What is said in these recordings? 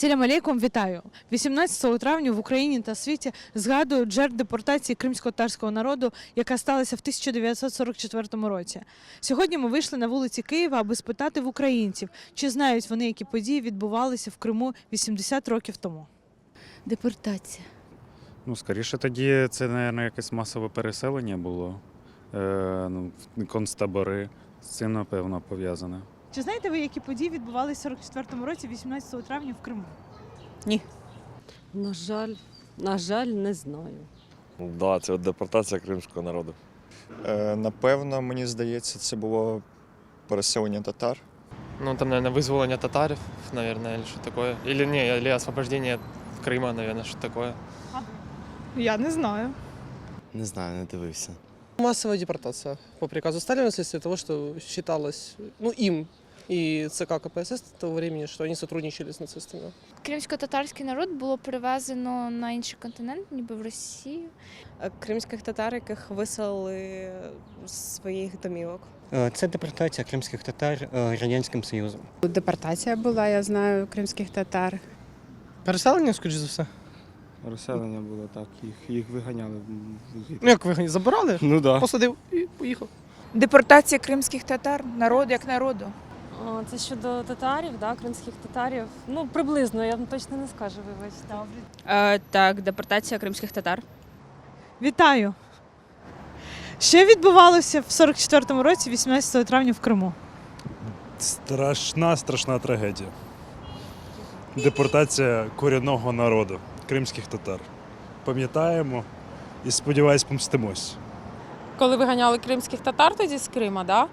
Селям алейкум, вітаю! 18 травня в Україні та світі згадують жертв депортації кримсько-татарського народу, яка сталася в 1944 році. Сьогодні ми вийшли на вулиці Києва, аби спитати в українців, чи знають вони, які події відбувалися в Криму 80 років тому. Депортація. Ну, скоріше тоді це, мабуть, якесь масове переселення було. Е, ну, концтабори. З цим, напевно, пов'язане. Чи знаєте ви, які події відбувалися в 44-му році, 18 травня в Криму? Ні. На жаль, на жаль, не знаю. Да, це депортація кримського народу. Е, Напевно, мені здається, це було переселення татар. Ну, там, наверное, вызволение татаров, наверное, или что такое. Или не, или освобождение Крыма, наверное, что такое. Я не знаю. Не знаю, не дивився. Массовая депортация по приказу Сталина вследствие того, что считалось, ну, им и ЦК КПСС того времени, что они сотрудничали с нацистами. Кримсько-татарський народ було перевезено на інший континент, ніби в Росію. кримських татар, яких виселили з своїх домівок. Е, Це депортація кримських татар е, Радянським Союзом. Депортація була, я знаю, кримських татар. Переселення, скоріш за все. Розселення було так, їх, їх виганяли. Ну, як вигані, забирали, Ну так. посадив і поїхав. Депортація кримських татар, народ як народу. Це щодо татарів, да, кримських татарів. Ну, приблизно, я вам точно не скажу, вибачте. Е, так, депортація кримських татар. Вітаю! Що відбувалося в 44-му році, 18 травня в Криму? Страшна, страшна трагедія. Депортація корінного народу, кримських татар. Пам'ятаємо і сподіваюсь, помстимось. Коли виганяли кримських татар тоді з Крима, да?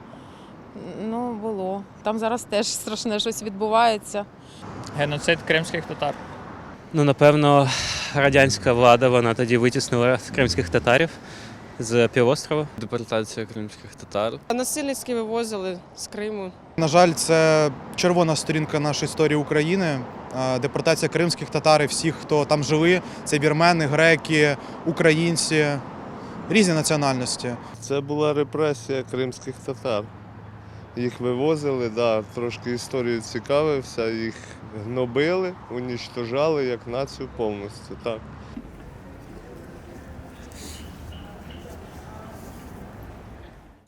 Ну, було. Там зараз теж страшне щось відбувається. Геноцид кримських татар. Ну, напевно, радянська влада вона тоді витіснила кримських татарів з півострова. Депортація кримських татар. Насильницьки вивозили з Криму. На жаль, це червона сторінка нашої історії України. Депортація кримських татар і всіх, хто там жили, це вірмени, греки, українці, різні національності. Це була репресія кримських татар. Їх вивозили, да, трошки історію цікавився, їх гнобили, уніштожали як націю повністю. Так.